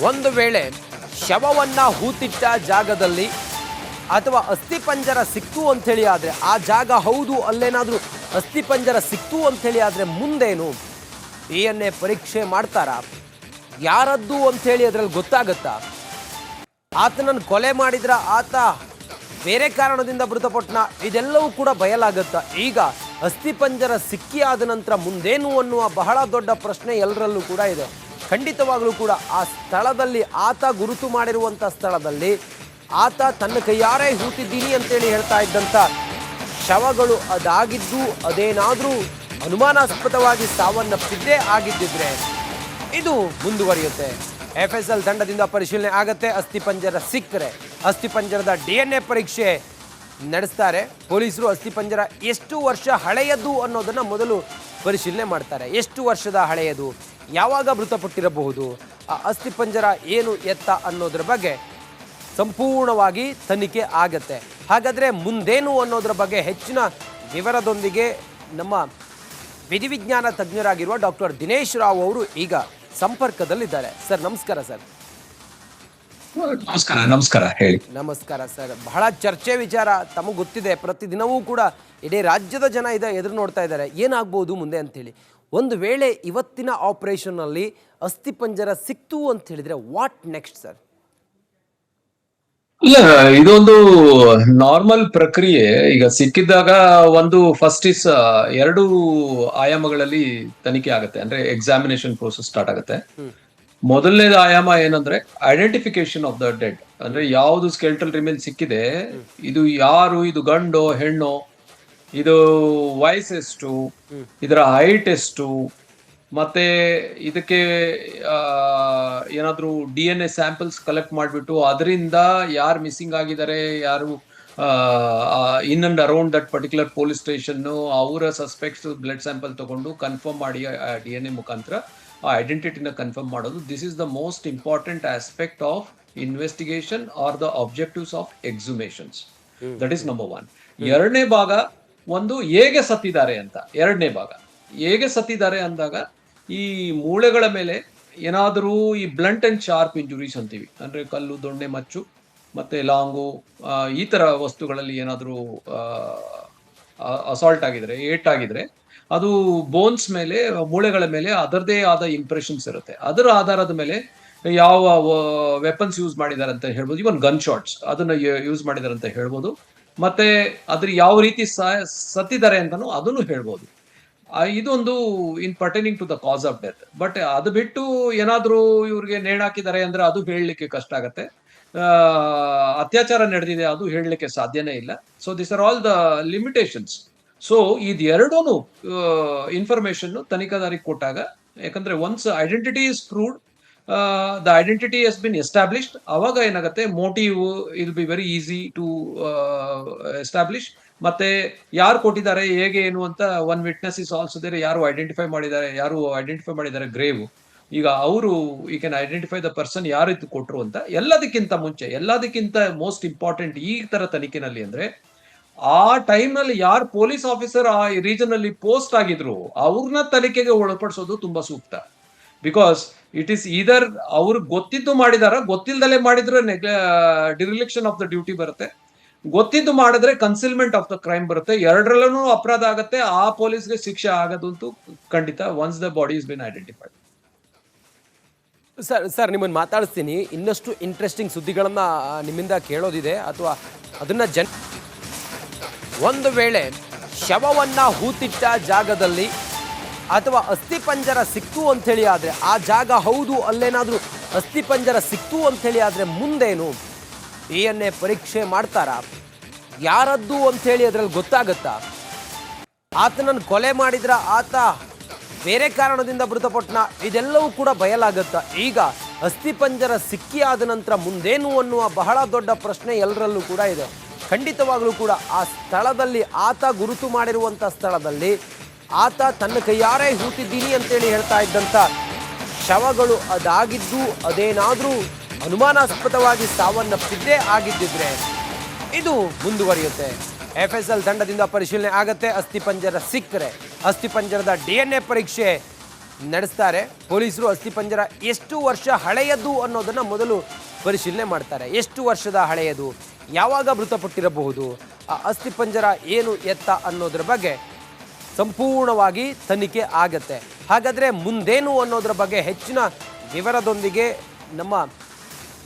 ಒಂದು ವೇಳೆ ಶವವನ್ನು ಹೂತಿಟ್ಟ ಜಾಗದಲ್ಲಿ ಅಥವಾ ಅಸ್ಥಿಪಂಜರ ಸಿಕ್ತು ಅಂಥೇಳಿ ಆದರೆ ಆ ಜಾಗ ಹೌದು ಅಲ್ಲೇನಾದರೂ ಅಸ್ಥಿಪಂಜರ ಸಿಕ್ತು ಅಂಥೇಳಿ ಆದರೆ ಮುಂದೇನು? ಡಿ ಎನ್ ಎ ಪರೀಕ್ಷೆ ಮಾಡ್ತಾರ? ಯಾರದ್ದು ಅಂಥೇಳಿ ಅದರಲ್ಲಿ ಗೊತ್ತಾಗುತ್ತಾ? ಆತನನ್ನು ಕೊಲೆ ಮಾಡಿದ್ರ ಆತ ಬೇರೆ ಕಾರಣದಿಂದ ಮೃತಪಟ್ಟನ ಇದೆಲ್ಲವೂ ಕೂಡ ಬಯಲಾಗುತ್ತ? ಈಗ ಅಸ್ಥಿಪಂಜರ ಸಿಕ್ಕಿ ಆದ ನಂತರ ಮುಂದೇನು ಅನ್ನುವ ಬಹಳ ದೊಡ್ಡ ಪ್ರಶ್ನೆ ಎಲ್ಲರಲ್ಲೂ ಕೂಡ ಇದೆ. ಖಂಡಿತವಾಗಲೂ ಕೂಡ ಆ ಸ್ಥಳದಲ್ಲಿ ಆತ ಗುರುತು ಮಾಡಿರುವಂಥ ಸ್ಥಳದಲ್ಲಿ ಆತ ತನ್ನ ಕೈಯಾರೆ ಹೂತಿದ್ದೀನಿ ಅಂತೇಳಿ ಹೇಳ್ತಾ ಇದ್ದಂಥ ಶವಗಳು ಅದಾಗಿದ್ದು ಅದೇನಾದರೂ ಅನುಮಾನಾಸ್ಪದವಾಗಿ ಸಾವನ್ನಪ್ಪಿದ್ದೇ ಆಗಿದ್ದಿದ್ರೆ ಇದು ಮುಂದುವರಿಯುತ್ತೆ. ಎಫ್ ಎಸ್ ಎಲ್ ತಂಡದಿಂದ ಪರಿಶೀಲನೆ ಆಗತ್ತೆ. ಅಸ್ಥಿಪಂಜರ ಸಿಕ್ಕರೆ ಅಸ್ಥಿಪಂಜರದ ಡಿ ಎನ್ ಎ ಪರೀಕ್ಷೆ ನಡೆಸ್ತಾರೆ. ಪೊಲೀಸರು ಅಸ್ಥಿಪಂಜರ ಎಷ್ಟು ವರ್ಷ ಹಳೆಯದು ಅನ್ನೋದನ್ನು ಮೊದಲು ಪರಿಶೀಲನೆ ಮಾಡ್ತಾರೆ. ಎಷ್ಟು ವರ್ಷದ ಹಳೆಯದು? ಯಾವಾಗ ಮೃತಪಟ್ಟಿರಬಹುದು? ಆ ಅಸ್ಥಿಪಂಜರ ಏನು ಎತ್ತ ಅನ್ನೋದ್ರ ಬಗ್ಗೆ ಸಂಪೂರ್ಣವಾಗಿ ತನಿಖೆ ಆಗತ್ತೆ. ಹಾಗಾದರೆ ಮುಂದೇನು ಅನ್ನೋದ್ರ ಬಗ್ಗೆ ಹೆಚ್ಚಿನ ವಿವರದೊಂದಿಗೆ ನಮ್ಮ ವಿಧಿವಿಜ್ಞಾನ ತಜ್ಞರಾಗಿರುವ ಡಾಕ್ಟರ್ ದಿನೇಶ್ ರಾವ್ ಅವರು ಈಗ ಸಂಪರ್ಕದಲ್ಲಿದ್ದಾರೆ. ಸರ್, ನಮಸ್ಕಾರ ಸರ್. ನಮಸ್ಕಾರ ನಮಸ್ಕಾರ ಹೇಳಿ. ನಮಸ್ಕಾರ ಸರ್. ಬಹಳ ಚರ್ಚೆ ವಿಚಾರ ತಮಗೆ ಗೊತ್ತಿದೆ. ಪ್ರತಿದಿನವೂ ಕೂಡ ಇಡೀ ರಾಜ್ಯದ ಜನ ಇದ ಎದುರು ನೋಡ್ತಾ ಇದ್ದಾರೆ. ಏನಾಗ್ಬೋದು ಮುಂದೆ ಅಂತೇಳಿ ಒಂದು ವೇಳೆ ಇವತ್ತಿನ ಆಪರೇಷನ್ ಆಪರೇಷನ್ನಲ್ಲಿ ಅಸ್ಥಿಪಂಜರ ಸಿಕ್ತು ಅಂತ ಹೇಳಿದ್ರೆ ವಾಟ್ ನೆಕ್ಸ್ಟ್ ಸರ್ ಇಲ್ಲ ಇದೊಂದು ನಾರ್ಮಲ್ ಪ್ರಕ್ರಿಯೆ. ಈಗ ಸಿಕ್ಕಿದ್ದಾಗ ಒಂದು ಫಸ್ಟ್ ಇಸ್ ಎರಡು ಆಯಾಮಗಳಲ್ಲಿ ತನಿಖೆ ಆಗುತ್ತೆ. ಅಂದ್ರೆ ಎಕ್ಸಾಮಿನೇಷನ್ ಪ್ರೋಸೆಸ್ ಸ್ಟಾರ್ಟ್ ಆಗುತ್ತೆ. ಮೊದಲನೇದು ಆಯಾಮ ಏನಂದ್ರೆ ಐಡೆಂಟಿಫಿಕೇಶನ್ ಆಫ್ ದ ಡೆಡ್ ಅಂದ್ರೆ ಯಾವುದು ಸ್ಕೆಲ್ಟಲ್ ರಿಮೇನ್ ಸಿಕ್ಕಿದೆ, ಇದು ಯಾರು, ಇದು ಗಂಡು, ಹೆಣ್ಣು, ಇದು ವಯಸ್ಸೆಷ್ಟು, ಇದರ ಹೈಟ್ ಎಷ್ಟು ಮತ್ತೆ ಇದಕ್ಕೆ ಏನಾದರೂ D N A samples collect ಮಾಡಿಬಿಟ್ಟು ಅದರಿಂದ ಯಾರು ಮಿಸ್ಸಿಂಗ್ ಆಗಿದ್ದಾರೆ, ಯಾರು in and around that particular police station ಅವರ ಸಸ್ಪೆಕ್ಟ್ಸ್ ಬ್ಲಡ್ ಸ್ಯಾಂಪಲ್ ತಗೊಂಡು ಕನ್ಫರ್ಮ್ ಮಾಡಿ ಡಿ ಎನ್ ಎ ಮುಖಾಂತರ ಐಡೆಂಟಿಟಿನ ಕನ್ಫರ್ಮ್ ಮಾಡೋದು. This is the most important aspect of investigation are the objectives of exhumations that is number one ಎರಡನೇ ಭಾಗ ಒಂದು ಹೇಗೆ ಸತ್ತಿದ್ದಾರೆ ಅಂತ. ಎರಡನೇ ಭಾಗ. ಹೇಗೆ ಸತ್ತಿದ್ದಾರೆ ಅಂದಾಗ ಈ ಮೂಳೆಗಳ ಮೇಲೆ ಏನಾದರೂ ಈ ಬ್ಲಂಟ್ ಅಂಡ್ ಶಾರ್ಪ್ ಇಂಜುರೀಸ್ ಅಂತೀವಿ. ಅಂದ್ರೆ ಕಲ್ಲು ದೊಣ್ಣೆ ಮಚ್ಚು ಮತ್ತೆ ಲಾಂಗು ಈ ತರ ವಸ್ತುಗಳಲ್ಲಿ ಏನಾದರೂ ಅಸಾಲ್ಟ್ ಆಗಿದ್ರೆ ಏಟ್ ಆಗಿದ್ರೆ ಅದು ಬೋನ್ಸ್ ಮೇಲೆ, ಮೂಳೆಗಳ ಮೇಲೆ ಅದರದೇ ಆದ ಇಂಪ್ರೆಷನ್ಸ್ ಇರುತ್ತೆ. ಅದರ ಆಧಾರದ ಮೇಲೆ ಯಾವ ವೆಪನ್ಸ್ ಯೂಸ್ ಮಾಡಿದ್ದಾರೆ ಅಂತ ಹೇಳ್ಬೋದು. ಇವನ್ ಗನ್ ಶಾಟ್ಸ್ ಅದನ್ನ ಯೂಸ್ ಮಾಡಿದ್ದಾರೆ ಅಂತ ಹೇಳ್ಬೋದು. ಮತ್ತೆ ಅದ್ರ ಯಾವ ರೀತಿ ಸತ್ತಿದ್ದಾರೆ ಅಂತಾನು ಅದನ್ನು ಹೇಳ್ಬೋದು. ಇದೊಂದು in pertaining to the cause of death but ಅದು ಬಿಟ್ಟು ಏನಾದರೂ ಇವ್ರಿಗೆ ನೇಣಾಕಿದ್ದಾರೆ ಅಂದ್ರೆ ಅದು ಹೇಳಲಿಕ್ಕೆ ಕಷ್ಟ ಆಗತ್ತೆ. ಅತ್ಯಾಚಾರ ನಡೆದಿದೆ ಅದು ಹೇಳಲಿಕ್ಕೆ ಸಾಧ್ಯನೇ ಇಲ್ಲ. So this are all the limitations so ಇದು ಎರಡೂ ಇನ್ಫಾರ್ಮೇಶನ್ ತನಿಖಾದಾರಿಗೆ ಕೊಟ್ಟಾಗ, ಯಾಕಂದ್ರೆ once identity is proved the identity is been established ಅವಾಗ ಏನಾಗುತ್ತೆ motive will be very easy to establish ಮತ್ತೆ ಯಾರು ಕೊಟ್ಟಿದ್ದಾರೆ, ಹೇಗೆ, ಏನು ಅಂತ one witness is also there ಯಾರು ಐಡೆಂಟಿಫೈ ಮಾಡಿದ್ದಾರೆ, ಯಾರು ಐಡೆಂಟಿಫೈ ಮಾಡಿದ್ದಾರೆ ಗ್ರೇವ್ ಈಗ ಅವರು ಈ ಕ್ಯಾನ್ ಐಡೆಂಟಿಫೈ ದ ಪರ್ಸನ್ ಯಾರು ಇದು ಕೊಟ್ಟರು ಅಂತ, ಎಲ್ಲದಕ್ಕಿಂತ ಮುಂಚೆ, ಎಲ್ಲದಕ್ಕಿಂತ ಮೋಸ್ಟ್ ಇಂಪಾರ್ಟೆಂಟ್ ಈ ತರ ತನಿಖೆನಲ್ಲಿ ಅಂದ್ರೆ ಆ ಟೈಮ್ನಲ್ಲಿ ಯಾರು ಪೊಲೀಸ್ ಆಫೀಸರ್ ಆ ರೀಜನ್ ಅಲ್ಲಿ ಪೋಸ್ಟ್ ಆಗಿದ್ರು ಅವ್ರನ್ನ ತನಿಖೆಗೆ ಒಳಪಡಿಸೋದು ತುಂಬಾ ಸೂಕ್ತ. ಬಿಕಾಸ್ ಇಟ್ ಈಸ್ ಇದರ್ ಅವ್ರು ಗೊತ್ತಿದ್ದು ಮಾಡಿದಾರ, ಗೊತ್ತಿಲ್ದಲೆ ಮಾಡಿದ್ರೆ ಡಿರಿಲೆಕ್ಷನ್ ಆಫ್ ದ ಡ್ಯೂಟಿ ಬರುತ್ತೆ. ಗೊತ್ತಿದ್ದು ಮಾಡಿದ್ರೆ ಕನ್ಸಿಲ್ಮೆಂಟ್ ಆಫ್ ದ ಕ್ರೈಮ್ ಬರುತ್ತೆ. ಎರಡರಲ್ಲೂ ಅಪರಾಧ ಆಗುತ್ತೆ, ಆ ಪೊಲೀಸ್ಗೆ ಶಿಕ್ಷೆ ಆಗೋದಂತೂ ಖಂಡಿತ once the body is been identified sir sir ನಿಮ್ಮನ್ನು ಮಾತಾಡಿಸ್ತೀನಿ. ಇನ್ನಷ್ಟು ಇಂಟ್ರೆಸ್ಟಿಂಗ್ ಸುದ್ದಿಗಳನ್ನು ನಿಮ್ಮಿಂದ ಕೇಳೋದಿದೆ. ಅಥವಾ ಅದನ್ನ ಜನ್ ಒಂದು ವೇಳೆ ಶವವನ್ನ ಹೂತಿಟ್ಟ ಜಾಗದಲ್ಲಿ ಅಥವಾ ಅಸ್ಥಿಪಂಜರ ಸಿಕ್ತು ಅಂಥೇಳಿ ಆದರೆ ಆ ಜಾಗ ಹೌದು ಅಲ್ಲೇನಾದರೂ ಅಸ್ಥಿಪಂಜರ ಸಿಕ್ತು ಅಂಥೇಳಿ ಆದರೆ ಮುಂದೇನು? ಡಿ ಎನ್ ಎ ಪರೀಕ್ಷೆ ಮಾಡ್ತಾರ? ಯಾರದ್ದು ಅಂಥೇಳಿ ಅದರಲ್ಲಿ ಗೊತ್ತಾಗತ್ತಾ? ಆತನನ್ನು ಕೊಲೆ ಮಾಡಿದ್ರ ಆತ ಬೇರೆ ಕಾರಣದಿಂದ ಮೃತಪಟ್ಟನ ಇದೆಲ್ಲವೂ ಕೂಡ ಬಯಲಾಗತ್ತ? ಈಗ ಅಸ್ಥಿಪಂಜರ ಸಿಕ್ಕಿ ಆದ ನಂತರ ಮುಂದೇನು ಅನ್ನುವ ಬಹಳ ದೊಡ್ಡ ಪ್ರಶ್ನೆ ಎಲ್ಲರಲ್ಲೂ ಕೂಡ ಇದೆ. ಖಂಡಿತವಾಗಲೂ ಕೂಡ ಆ ಸ್ಥಳದಲ್ಲಿ ಆತ ಗುರುತು ಮಾಡಿರುವಂಥ ಸ್ಥಳದಲ್ಲಿ ಆತ ತನ್ನ ಕೈಯಾರೆ ಹೂತಿದ್ದೀನಿ ಅಂತೇಳಿ ಹೇಳ್ತಾ ಇದ್ದಂಥ ಶವಗಳು ಅದಾಗಿದ್ದು ಅದೇನಾದರೂ ಅನುಮಾನಾಸ್ಪದವಾಗಿ ಸಾವನ್ನಪ್ಪಿದ್ದೇ ಆಗಿದ್ದಿದ್ರೆ ಇದು ಮುಂದುವರಿಯುತ್ತೆ. ಎಫ್ ಎಸ್ ಎಲ್ ತಂಡದಿಂದ ಪರಿಶೀಲನೆ ಆಗತ್ತೆ. ಅಸ್ಥಿಪಂಜರ ಸಿಕ್ಕರೆ ಅಸ್ಥಿಪಂಜರದ ಡಿ ಎನ್ ಎ ಪರೀಕ್ಷೆ ನಡೆಸ್ತಾರೆ. ಪೊಲೀಸರು ಅಸ್ಥಿಪಂಜರ ಎಷ್ಟು ವರ್ಷ ಹಳೆಯದು ಅನ್ನೋದನ್ನು ಮೊದಲು ಪರಿಶೀಲನೆ ಮಾಡ್ತಾರೆ. ಎಷ್ಟು ವರ್ಷದ ಹಳೆಯದು? ಯಾವಾಗ ಮೃತಪಟ್ಟಿರಬಹುದು? ಆ ಅಸ್ಥಿಪಂಜರ ಏನು ಎತ್ತ ಅನ್ನೋದ್ರ ಬಗ್ಗೆ ಸಂಪೂರ್ಣವಾಗಿ ತನಿಖೆ ಆಗತ್ತೆ. ಹಾಗಾದರೆ ಮುಂದೇನು ಅನ್ನೋದ್ರ ಬಗ್ಗೆ ಹೆಚ್ಚಿನ ವಿವರದೊಂದಿಗೆ ನಮ್ಮ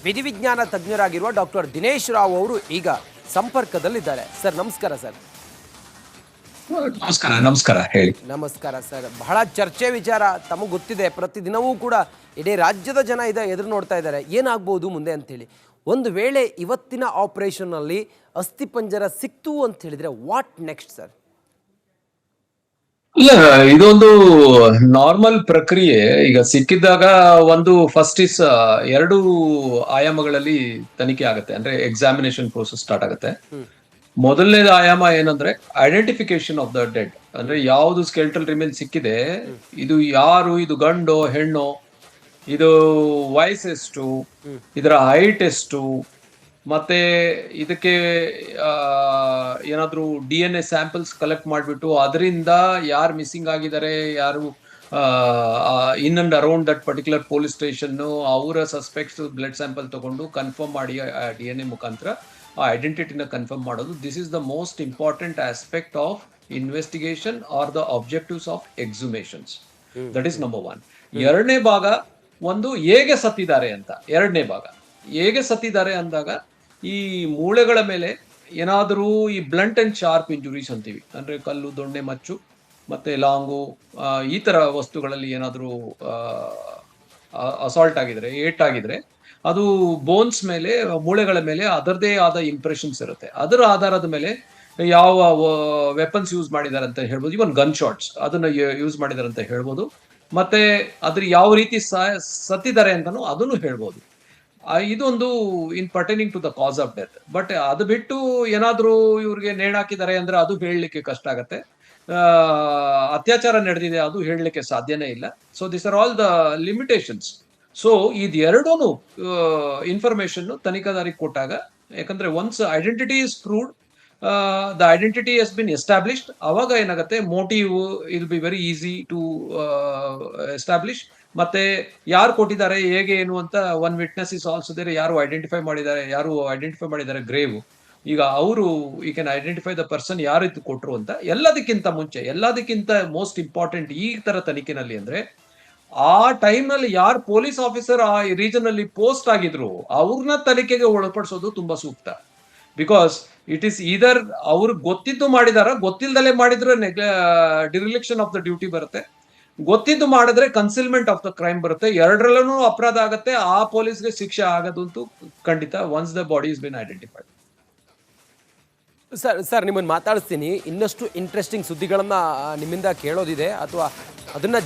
ವಿಧಿವಿಜ್ಞಾನ ತಜ್ಞರಾಗಿರುವ ಡಾಕ್ಟರ್ ದಿನೇಶ್ ರಾವ್ ಅವರು ಈಗ ಸಂಪರ್ಕದಲ್ಲಿದ್ದಾರೆ. ಸರ್ ನಮಸ್ಕಾರ ಸರ್. ನಮಸ್ಕಾರ ನಮಸ್ಕಾರ ಹೇಳಿ. ನಮಸ್ಕಾರ ಸರ್. ಬಹಳ ಚರ್ಚೆ ವಿಚಾರ ತಮಗೆ ಗೊತ್ತಿದೆ. ಪ್ರತಿದಿನವೂ ಕೂಡ ಇಡೀ ರಾಜ್ಯದ ಜನ ಇದೆ ಎದುರು ನೋಡ್ತಾ ಇದ್ದಾರೆ. ಏನಾಗ್ಬೋದು ಮುಂದೆ ಅಂತೇಳಿ? ಒಂದು ವೇಳೆ ಇವತ್ತಿನ ಆಪರೇಷನ್ನಲ್ಲಿ ಅಸ್ಥಿಪಂಜರ ಸಿಕ್ತು ಅಂತ ಹೇಳಿದ್ರೆ ವಾಟ್ ನೆಕ್ಸ್ಟ್ ಸರ್ ಇಲ್ಲ ಇದೊಂದು ನಾರ್ಮಲ್ ಪ್ರಕ್ರಿಯೆ. ಈಗ ಸಿಕ್ಕಿದಾಗ ಒಂದು ಫಸ್ಟ್ ಇಸ್ ಎರಡು ಆಯಾಮಗಳಲ್ಲಿ ತನಿಖೆ ಆಗುತ್ತೆ. ಅಂದ್ರೆ ಎಕ್ಸಾಮಿನೇಷನ್ ಪ್ರೋಸೆಸ್ ಸ್ಟಾರ್ಟ್ ಆಗುತ್ತೆ. ಮೊದಲನೇದು ಆಯಾಮ ಏನಂದ್ರೆ ಐಡೆಂಟಿಫಿಕೇಶನ್ ಆಫ್ ದ ಡೆಡ್ ಅಂದ್ರೆ ಯಾವ್ದು ಸ್ಕೆಲ್ಟಲ್ ರಿಮೇನ್ ಸಿಕ್ಕಿದೆ ಇದು ಯಾರು ಇದು ಗಂಡೋ ಹೆಣ್ಣು ಇದು ಎಷ್ಟು ಇದರ ಹೈಟ್ ಎಷ್ಟು ಮತ್ತೆ ಇದಕ್ಕೆ ಏನಾದರೂ D N A samples collect ಮಾಡಿಬಿಟ್ಟು ಅದರಿಂದ ಯಾರು ಮಿಸ್ಸಿಂಗ್ ಆಗಿದ್ದಾರೆ ಯಾರು in and around that particular police station ಅವರ ಸಸ್ಪೆಕ್ಟ್ಸ್ ಬ್ಲಡ್ ಸ್ಯಾಂಪಲ್ ತಗೊಂಡು ಕನ್ಫರ್ಮ್ ಮಾಡಿ ಡಿ ಎನ್ ಎ ಮುಖಾಂತರ ಆ ಐಡೆಂಟಿಟಿನ ಕನ್ಫರ್ಮ್ ಮಾಡೋದು. This is the most important aspect of investigation are the objectives of exhumations that is number one ಎರಡನೇ ಭಾಗ ಒಂದು ಹೇಗೆ ಸತ್ತಿದ್ದಾರೆ ಅಂತ, ಎರಡನೇ ಭಾಗ. ಹೇಗೆ ಸತ್ತಿದ್ದಾರೆ ಅಂದಾಗ, ಈ ಮೂಳೆಗಳ ಮೇಲೆ ಏನಾದರೂ ಈ ಬ್ಲಂಟ್ ಅಂಡ್ ಶಾರ್ಪ್ ಇಂಜುರೀಸ್ ಅಂತೀವಿ. ಅಂದರೆ ಕಲ್ಲು, ದೊಣ್ಣೆ, ಮಚ್ಚು, ಮತ್ತೆ ಲಾಂಗು ಈ ಥರ ವಸ್ತುಗಳಲ್ಲಿ ಏನಾದರೂ ಅಸಾಲ್ಟ್ ಆಗಿದ್ರೆ, ಏಟ್ ಆಗಿದ್ರೆ, ಅದು ಬೋನ್ಸ್ ಮೇಲೆ, ಮೂಳೆಗಳ ಮೇಲೆ ಅದರದೇ ಆದ ಇಂಪ್ರೆಷನ್ಸ್ ಇರುತ್ತೆ. ಅದರ ಆಧಾರದ ಮೇಲೆ ಯಾವ ವೆಪನ್ಸ್ ಯೂಸ್ ಮಾಡಿದ್ದಾರೆ ಅಂತ ಹೇಳ್ಬೋದು. ಇವನ್ ಗನ್ ಶಾಟ್ಸ್ ಅದನ್ನ ಯೂಸ್ ಮಾಡಿದ್ದಾರೆ ಅಂತ ಹೇಳ್ಬೋದು. ಮತ್ತೆ ಅದ್ರ ಯಾವ ರೀತಿ ಸತ್ತಿದ್ದಾರೆ ಅಂತಾನು ಅದನ್ನು ಹೇಳ್ಬೋದು. ಇದೊಂದು in pertaining to the cause of death but ಅದು ಬಿಟ್ಟು ಏನಾದ್ರೂ ಇವ್ರಿಗೆ ನೇಣಾಕಿದ್ದಾರೆ ಅಂದ್ರೆ ಅದು ಹೇಳಲಿಕ್ಕೆ ಕಷ್ಟ ಆಗತ್ತೆ. ಅತ್ಯಾಚಾರ ನಡೆದಿದೆ ಅದು ಹೇಳಲಿಕ್ಕೆ ಸಾಧ್ಯನೇ ಇಲ್ಲ. So this are all the limitations so ಇದು ಎರಡೂ ಇನ್ಫಾರ್ಮೇಶನ್ ತನಿಖಾದಾರಿಗೆ ಕೊಟ್ಟಾಗ, ಯಾಕಂದ್ರೆ once identity is proved the identity is been established ಅವಾಗ ಏನಾಗುತ್ತೆ motive will be very easy to establish ಮತ್ತೆ ಯಾರು ಕೊಟ್ಟಿದ್ದಾರೆ, ಹೇಗೆ, ಏನು ಅಂತ one witness is also there ಯಾರು ಐಡೆಂಟಿಫೈ ಮಾಡಿದ್ದಾರೆ, ಯಾರು ಐಡೆಂಟಿಫೈ ಮಾಡಿದ್ದಾರೆ ಗ್ರೇವ್ ಈಗ ಅವರು ಈ ಕ್ಯಾನ್ ಐಡೆಂಟಿಫೈ ದ ಪರ್ಸನ್ ಯಾರು ಇದು ಕೊಟ್ಟರು ಅಂತ. ಎಲ್ಲದಕ್ಕಿಂತ ಮುಂಚೆ, ಎಲ್ಲದಕ್ಕಿಂತ ಮೋಸ್ಟ್ ಇಂಪಾರ್ಟೆಂಟ್ ಈ ತರ ತನಿಖೆನಲ್ಲಿ ಅಂದ್ರೆ, ಆ ಟೈಮ್ನಲ್ಲಿ ಯಾರು ಪೊಲೀಸ್ ಆಫೀಸರ್ ಆ ರೀಜನ್ ಅಲ್ಲಿ ಪೋಸ್ಟ್ ಆಗಿದ್ರು, ಅವ್ರನ್ನ ತನಿಖೆಗೆ ಒಳಪಡಿಸೋದು ತುಂಬಾ ಸೂಕ್ತ. ಬಿಕಾಸ್ ಇಟ್ ಈಸ್ ಇದರ್ ಅವ್ರು ಗೊತ್ತಿದ್ದು ಮಾಡಿದಾರ, ಗೊತ್ತಿಲ್ದಲೆ ಮಾಡಿದ್ರೆ ಡಿರಿಲೆಕ್ಷನ್ ಆಫ್ ದ ಡ್ಯೂಟಿ ಬರುತ್ತೆ. ಗೊತ್ತಿದ್ದು ಮಾಡಿದ್ರೆ ಕನ್ಸಿಲ್ಮೆಂಟ್ ಆಫ್ ದ ಕ್ರೈಮ್ ಬರುತ್ತೆ. ಎರಡರಲ್ಲೂ ಅಪರಾಧ ಆಗುತ್ತೆ, ಆ ಪೊಲೀಸ್ಗೆ ಶಿಕ್ಷೆ ಆಗೋದಂತೂ ಖಂಡಿತ once the body is been identified sir sir, ನಿಮ್ಮನ್ನು ಮಾತಾಡಿಸ್ತೀನಿ. ಇನ್ನಷ್ಟು ಇಂಟ್ರೆಸ್ಟಿಂಗ್ ಸುದ್ದಿಗಳನ್ನು ನಿಮ್ಮಿಂದ ಕೇಳೋದಿದೆ. ಅಥವಾ ಅದನ್ನು